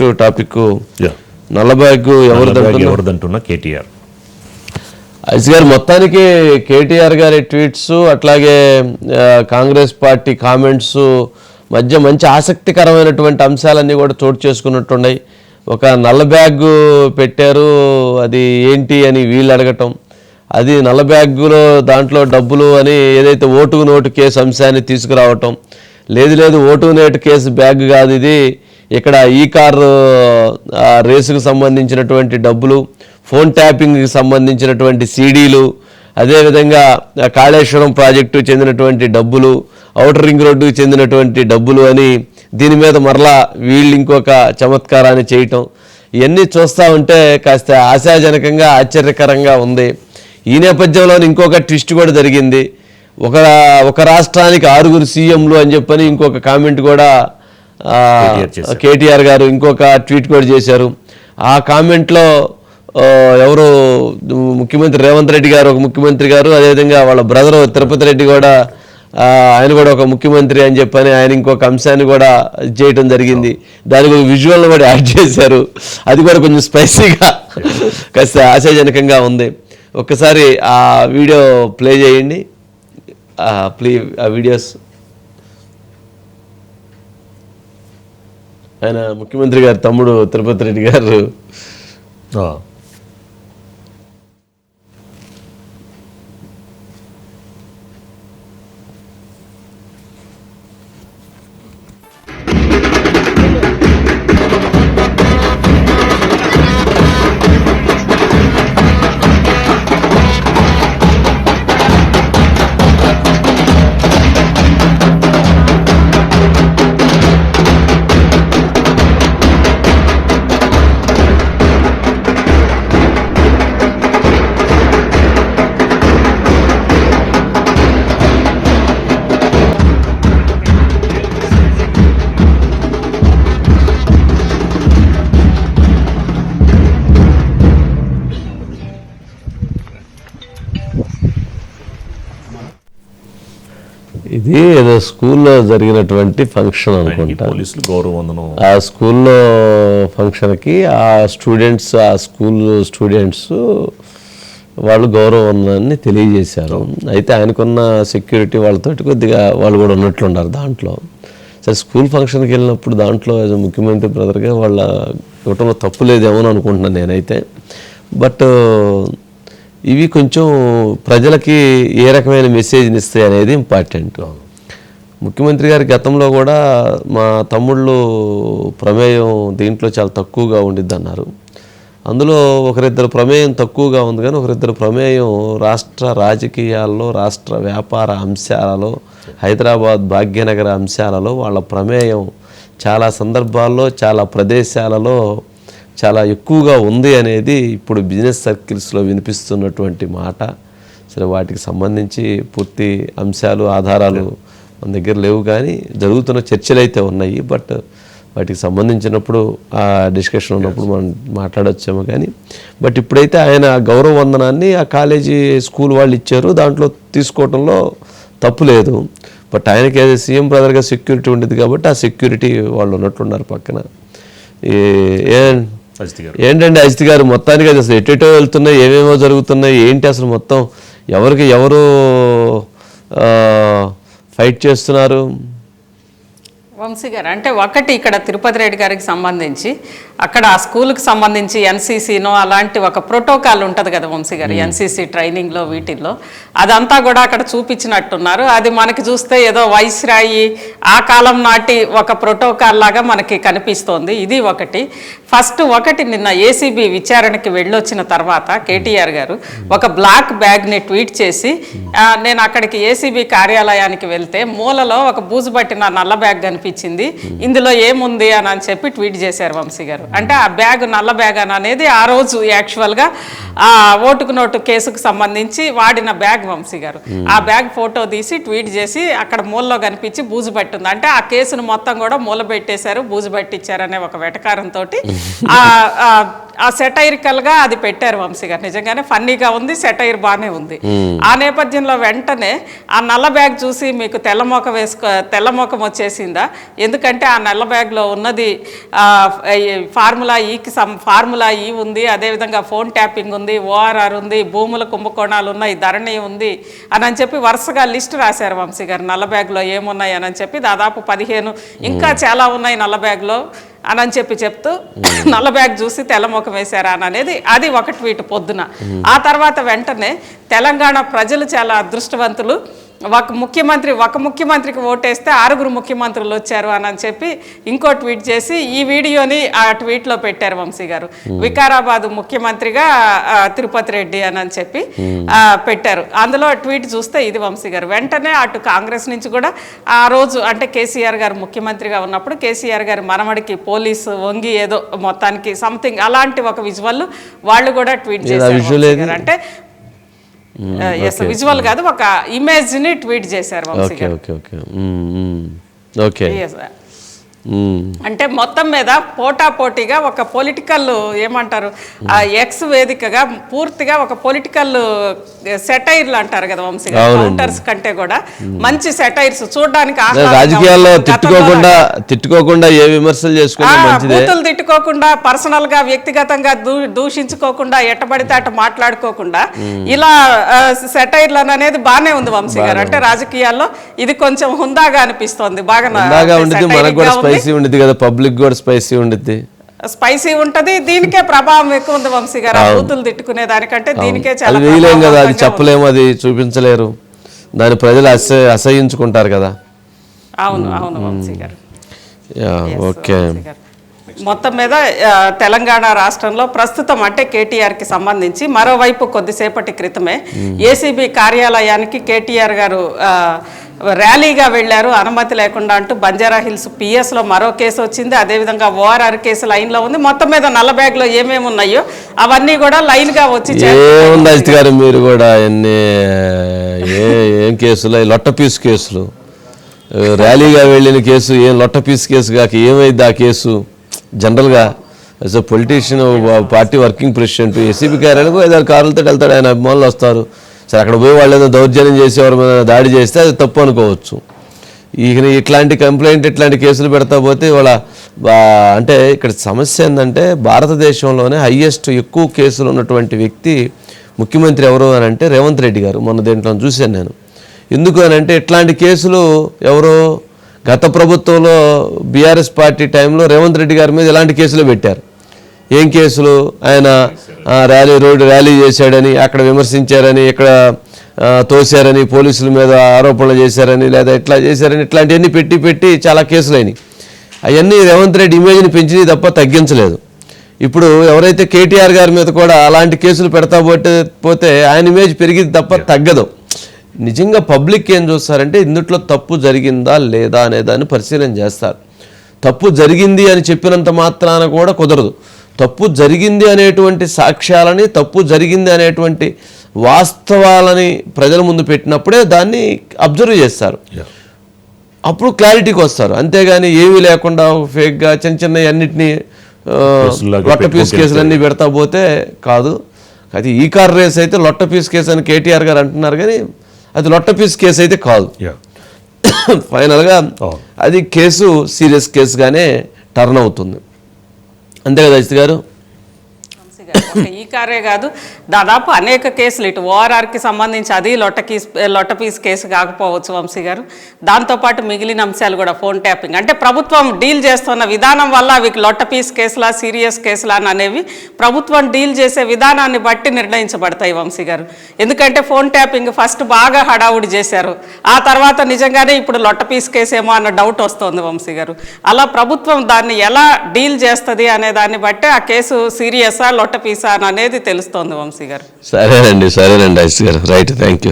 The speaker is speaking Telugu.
Next topic Yeah. నల్ల బ్యాగ్ ఎవరు ఎవరిదంటున్నా కేటీఆర్. ఐస్ గారు మొత్తానికి కేటీఆర్ గారి ట్వీట్స్ అట్లాగే కాంగ్రెస్ పార్టీ కామెంట్స్ మధ్య మంచి ఆసక్తికరమైనటువంటి అంశాలన్నీ కూడా చోటు చేసుకున్నట్టున్నాయి. ఒక నల్ల బ్యాగ్ పెట్టారు అది ఏంటి అని వీళ్ళు అడగటం. అది నల్ల బ్యాగులో దాంట్లో డబ్బులు అని ఏదైతే ఓటుకు నోటు కేసు అంశాన్ని తీసుకురావటం. లేదు లేదు ఓటు నోటు కేసు బ్యాగ్ కాదు ఇది. ఇక్కడ ఈ కార్ రేసుకు సంబంధించినటువంటి డబ్బులు ఫోన్ ట్యాపింగ్కి సంబంధించినటువంటి సీడీలు అదేవిధంగా కాళేశ్వరం ప్రాజెక్టు చెందినటువంటి డబ్బులు ఔటర్ రింగ్ రోడ్డుకు చెందినటువంటి డబ్బులు అని దీని మీద మరలా వీళ్ళు ఇంకొక చమత్కారాన్ని చేయటం. ఇవన్నీ చూస్తూ ఉంటే కాస్త ఆశాజనకంగా ఆశ్చర్యకరంగా ఉంది. ఈ నేపథ్యంలో ఇంకొక ట్విస్ట్ కూడా జరిగింది. ఒక ఒక రాష్ట్రానికి ఆరుగురు సీఎంలు అని చెప్పని ఇంకొక కామెంట్ కూడా కేటీఆర్ గారు ఇంకొక ట్వీట్ కూడా చేశారు. ఆ కామెంట్లో ఎవరు ముఖ్యమంత్రి రేవంత్ రెడ్డి గారు ఒక ముఖ్యమంత్రి గారు అదేవిధంగా వాళ్ళ బ్రదర్ తిరుపతి రెడ్డి కూడా ఆయన కూడా ఒక ముఖ్యమంత్రి అని చెప్పని ఆయన ఇంకొక అంశాన్ని కూడా చేయటం జరిగింది. దానికి ఒక విజువల్ కూడా యాడ్ చేశారు. అది కూడా కొంచెం స్పైసీగా కాస్త ఆశాజనకంగా ఉంది. ఒక్కసారి ఆ వీడియో ప్లే చేయండి. ప్లే ఆ వీడియోస్ ఆయన ముఖ్యమంత్రి గారు తమ్ముడు తిరుపతి రెడ్డి గారు. ఇది ఏదో స్కూల్లో జరిగినటువంటి ఫంక్షన్ అనుకుంటా. పోలీసులు గౌరవ ఆ స్కూల్లో ఫంక్షన్కి ఆ స్టూడెంట్స్ ఆ స్కూల్ స్టూడెంట్స్ వాళ్ళు గౌరవ వందనాన్ని తెలియజేశారు. అయితే ఆయనకున్న సెక్యూరిటీ వాళ్ళతోటి కొద్దిగా వాళ్ళు కూడా ఉన్నట్లున్నారు దాంట్లో. సరే స్కూల్ ఫంక్షన్కి వెళ్ళినప్పుడు దాంట్లో a ముఖ్యమంత్రి బ్రదర్గా వాళ్ళ ఇవ్వటంలో తప్పు లేదేమో అని అనుకుంటున్నాను నేనైతే. బట్ ఇవి కొంచెం ప్రజలకి ఏ రకమైన మెసేజ్ని ఇస్తాయి అనేది ఇంపార్టెంట్ ముఖ్యమంత్రి గారి గతంలో కూడా మా తమ్ముళ్ళు ప్రమేయం దీంట్లో చాలా తక్కువగా ఉండిద్ది అన్నారు అందులో ఒకరిద్దరు ప్రమేయం తక్కువగా ఉంది కానీ ఒకరిద్దరు ప్రమేయం రాష్ట్ర రాజకీయాల్లో రాష్ట్ర వ్యాపార అంశాలలో హైదరాబాద్ భాగ్యనగర అంశాలలో వాళ్ళ ప్రమేయం చాలా సందర్భాల్లో చాలా ప్రదేశాలలో చాలా ఎక్కువగా ఉంది అనేది ఇప్పుడు బిజినెస్ సర్కిల్స్లో వినిపిస్తున్నటువంటి మాట. సరే వాటికి సంబంధించి పూర్తి అంశాలు ఆధారాలు మన దగ్గర లేవు కానీ జరుగుతున్న చర్చలు అయితే ఉన్నాయి. బట్ వాటికి సంబంధించినప్పుడు ఆ డిస్కషన్ ఉన్నప్పుడు మనం మాట్లాడొచ్చాము కానీ. బట్ ఇప్పుడైతే ఆయన గౌరవ వందనాన్ని ఆ కాలేజీ స్కూల్ వాళ్ళు ఇచ్చారు. దాంట్లో తీసుకోవడంలో తప్పు లేదు. బట్ ఆయనకి ఏదో సీఎం బ్రదర్గా సెక్యూరిటీ ఉండేది కాబట్టి ఆ సెక్యూరిటీ వాళ్ళు ఉన్నట్లున్నారు పక్కన. ఏ- ఏ అజిత్ గారు. ఏంటండి అజిత్ గారు మొత్తానికి అది అసలు ఎటెటో వెళ్తున్నాయి ఏమేమో జరుగుతున్నాయి ఏంటి అసలు మొత్తం? ఎవరికి ఎవరు ఆ, ఫైట్ చేస్తున్నారు? వంశీ గారు అంటే ఒకటి ఇక్కడ తిరుపతి రెడ్డి గారికి సంబంధించి అక్కడ ఆ స్కూల్కి సంబంధించి ఎన్సీసీనో అలాంటి ఒక ప్రోటోకాల్ ఉంటుంది కదా వంశీ గారు ఎన్సీసీ ట్రైనింగ్లో వీటిల్లో. అదంతా కూడా అక్కడ చూపించినట్టున్నారు. అది మనకి చూస్తే ఏదో వైస్రాయి ఆ కాలం నాటి ఒక ప్రోటోకాల్ లాగా మనకి కనిపిస్తోంది. ఇది ఒకటి. ఫస్ట్ ఒకటి నిన్న ఏసీబీ విచారణకి వెళ్ళొచ్చిన తర్వాత కేటీఆర్ గారు ఒక బ్లాక్ బ్యాగ్ని ట్వీట్ చేసి నేను అక్కడికి ఏసీబీ కార్యాలయానికి వెళ్తే మూలలో ఒక బూజు పట్టిన నల్ల బ్యాగ్ కనిపించింది. ఇందులో ఏముంది అని అని చెప్పి ట్వీట్ చేశారు వంశీ గారు. అంటే ఆ బ్యాగ్ నల్ల బ్యాగ్ అని అనేది ఆ రోజు యాక్చువల్గా ఆ ఓటుకు నోటు కేసుకు సంబంధించి వాడిన బ్యాగ్ వంశీ గారు. ఆ బ్యాగ్ ఫోటో తీసి ట్వీట్ చేసి అక్కడ మూలలో కనిపించి బూజు పట్టింది. అంటే ఆ కేసును మొత్తం కూడా మూల పెట్టేశారు బూజు పట్టించారు అనే ఒక వెటకారంతో ఆ సెటైరికల్గా అది పెట్టారు వంశీ గారు. నిజంగానే ఫన్నీగా ఉంది సెటైర్ బాగానే ఉంది. ఆ నేపథ్యంలో వెంటనే ఆ నల్ల బ్యాగ్ చూసి మీకు తెల్లమోక వేసుకో తెల్లమోకం వచ్చేసిందా? ఎందుకంటే ఆ నల్ల బ్యాగ్లో ఉన్నది ఆ, ఫార్ములా ఈకి సం ఫార్ములా ఈ ఉంది అదేవిధంగా ఫోన్ ట్యాపింగ్ ఉంది ఓఆర్ఆర్ ఉంది భూముల కుంభకోణాలు ఉన్నాయి ధరణి ఉంది అని అని చెప్పి వరుసగా లిస్ట్ రాశారు వంశీ గారు. నల్ల బ్యాగ్లో ఏమున్నాయి అని చెప్పి దాదాపు పదిహేను ఇంకా చాలా ఉన్నాయి నల్ల బ్యాగ్లో. అని అని చెప్పి చెప్తూ నల్ల బ్యాగ్ చూసి తెల్లముఖం వేశారా అని అనేది అది ఒక ట్వీట్ పొద్దున. ఆ తర్వాత వెంటనే తెలంగాణ ప్రజలు చాలా అదృష్టవంతులు. ఒక ముఖ్యమంత్రి ఒక ముఖ్యమంత్రికి ఓటేస్తే ఆరుగురు ముఖ్యమంత్రులు వచ్చారు అని అని చెప్పి ఇంకో ట్వీట్ చేసి ఈ వీడియోని ఆ ట్వీట్లో పెట్టారు వంశీ గారు. వికారాబాద్ ముఖ్యమంత్రిగా తిరుపతి రెడ్డి అని అని చెప్పి పెట్టారు. అందులో ట్వీట్ చూస్తే ఇది వంశీ గారు. వెంటనే అటు కాంగ్రెస్ నుంచి కూడా ఆ రోజు అంటే కేసీఆర్ గారు ముఖ్యమంత్రిగా ఉన్నప్పుడు కేసీఆర్ గారి మనమడికి పోలీసు వంగి ఏదో మొత్తానికి సంథింగ్ అలాంటి ఒక విజువల్ వాళ్ళు కూడా ట్వీట్ చేశారు. అంటే ఎస్ విజువల్ కాదు ఒక ఇమేజ్ని ట్వీట్ చేశారు వంశీ ఓకే గారు. Okay okay. ఓకే. అంటే మొత్తం మీద పోటా పోటీగా ఒక పొలిటికల్ ఏమంటారు ఆ ఎక్స్ వేదికగా పూర్తిగా ఒక పొలిటికల్ సెటైర్లు అంటారు కదా వంశీ. కౌంటర్స్ కంటే కూడా మంచి సెటైర్స్ చూడడానికి రాజకీయాల్లో తిట్టుకోకుండా తిట్టుకోకుండా ఏ విమర్శలు చేసుకుంటే తిట్టుకోకుండా పర్సనల్గా వ్యక్తిగతంగా దూషించుకోకుండా ఎట్టబడితే అట్ట మాట్లాడుకోకుండా ఇలా సెటైర్లు అనేది బాగానే ఉంది వంశీ గారు. అంటే రాజకీయాల్లో ఇది కొంచెం హుందాగా అనిపిస్తోంది. బాగా స్పైసీ ఉండిద్ది కదా పబ్లిక్ కూడా స్పైసీ ఉండిద్ది. స్పైసీ ఉంటది దీనికే ప్రభావం ఎక్కువ ఉంది వంశీ గారు. బూతులు తిట్టుకునే దానికంటే దీనికే చాలా వేయలేం కదా అది. చెప్పలేము అది చూపించలేరు. దాని ప్రజలు అస అసహించుకుంటారు కదా. అవును అవును వంశీ గారు. ఓకే. మొత్తం మీద తెలంగాణ రాష్ట్రంలో ప్రస్తుతం అంటే కేటీఆర్కి సంబంధించి మరోవైపు కొద్దిసేపటి క్రితమే ఏసీబీ కార్యాలయానికి కేటీఆర్ గారు ర్యాలీగా వెళ్ళారు అనుమతి లేకుండా అంటూ బంజారా హిల్స్ పిఎస్లో మరో కేసు వచ్చింది. అదేవిధంగా ఓఆర్ఆర్ కేసు లైన్లో ఉంది. మొత్తం మీద నల్ల బ్యాగ్లో ఏమేమి ఉన్నాయో అవన్నీ కూడా లైన్గా వచ్చి. ఏముంది అజిత్ గారు మీరు కూడా ఎన్ని ఏ ఏం కేసులు? లొట్ట పీస్ కేసులు. ర్యాలీగా వెళ్ళిన కేసు ఏం లొట్ట పీస్ కేసు కాక ఏమైంది ఆ కేసు? జనరల్గా as a politician party working president ACB కార్యాలయం ఐదారు కార్లతో వెళ్తాడు ఆయన అభిమానులు వస్తారు. సరే అక్కడ పోయి వాళ్ళు ఏదో దౌర్జన్యం చేసి ఎవరి మీద దాడి చేస్తే అది తప్పు అనుకోవచ్చు. ఈయన ఇట్లాంటి కంప్లైంట్ ఇట్లాంటి కేసులు పెడతా పోతే వాళ్ళ బా- అంటే ఇక్కడ సమస్య ఏంటంటే భారతదేశంలోనే హయ్యెస్ట్ ఎక్కువ కేసులు ఉన్నటువంటి వ్యక్తి ముఖ్యమంత్రి ఎవరు అని అంటే రేవంత్ రెడ్డి గారు. మొన్న దేంట్లో చూశాను నేను. ఎందుకు అని అంటే ఇట్లాంటి కేసులు ఎవరో గత ప్రభుత్వంలో బీఆర్ఎస్ పార్టీ టైంలో రేవంత్ రెడ్డి గారి మీద ఇలాంటి కేసులు పెట్టారు? ఏం కేసులు? ఆయన ర్యాలీ రోడ్డు ర్యాలీ చేశాడని అక్కడ విమర్శించారని ఇక్కడ తోశారని పోలీసుల మీద ఆరోపణలు చేశారని లేదా ఇట్లా చేశారని ఇట్లాంటివన్నీ పెట్టి పెట్టి చాలా కేసులు అయినాయి. అవన్నీ రేవంత్ రెడ్డి ఇమేజ్ని పెంచినవి తప్ప తగ్గించలేదు. ఇప్పుడు ఎవరైతే కేటీఆర్ గారి మీద కూడా అలాంటి కేసులు పెడతా పోతే ఆయన ఇమేజ్ పెరిగింది తప్ప తగ్గదు. నిజంగా పబ్లిక్ ఏం చూస్తారంటే ఇందుట్లో తప్పు జరిగిందా లేదా అనే దాన్ని పరిశీలన చేస్తారు. తప్పు జరిగింది అని చెప్పినంత మాత్రాన కూడా కుదరదు. తప్పు జరిగింది అనేటువంటి సాక్ష్యాలని తప్పు జరిగింది అనేటువంటి వాస్తవాలని ప్రజల ముందు పెట్టినప్పుడే దాన్ని అబ్జర్వ్ చేస్తారు. అప్పుడు క్లారిటీకి వస్తారు. అంతేగాని ఏమీ లేకుండా ఫేక్గా చిన్న చిన్న అన్నిటినీ లొట్ట పీస్ పెట్టుకుంటే కేసులు అన్నీ పెడతా పోతే కాదు. అది ఈ కార్ రేస్ అయితే లొట్ట పీస్ కేసు అని కేటీఆర్ గారు అంటున్నారు కానీ అది లొట్ట పీస్ కేసు అయితే కాదు. ఫైనల్గా అవును. అది కేసు సీరియస్ కేసుగానే టర్న్ అవుతుంది. అంతే కదా అజిత్ గారు? ఈ కారే కాదు. దాదాపు అనేక కేసులు ఇటు ఓఆర్ఆర్కి కి సంబంధించి అది లొట్టకీస్ లొట్టపీస్ కేసు కాకపోవచ్చు వంశీ గారు. దాంతోపాటు మిగిలిన అంశాలు కూడా ఫోన్ ట్యాపింగ్. అంటే ప్రభుత్వం డీల్ చేస్తున్న విధానం వల్ల అవి లొట్టపీస్ కేసులా సీరియస్ కేసులా అని అనేవి ప్రభుత్వం డీల్ చేసే విధానాన్ని బట్టి నిర్ణయించబడతాయి వంశీ గారు. ఎందుకంటే ఫోన్ ట్యాపింగ్ ఫస్ట్ బాగా హడావుడి చేశారు. ఆ తర్వాత నిజంగానే ఇప్పుడు లొట్టపీస్ కేసు కేసేమో అన్న డౌట్ వస్తుంది వంశీ గారు. అలా ప్రభుత్వం దాన్ని ఎలా డీల్ చేస్తుంది అనే దాన్ని బట్టి ఆ కేసు సీరియసా లొట్ట పీసా అనేది తెలుస్తోంది వంశీ గారు. సరేనండి సరేనండి అజిత్ గారు. Right thank you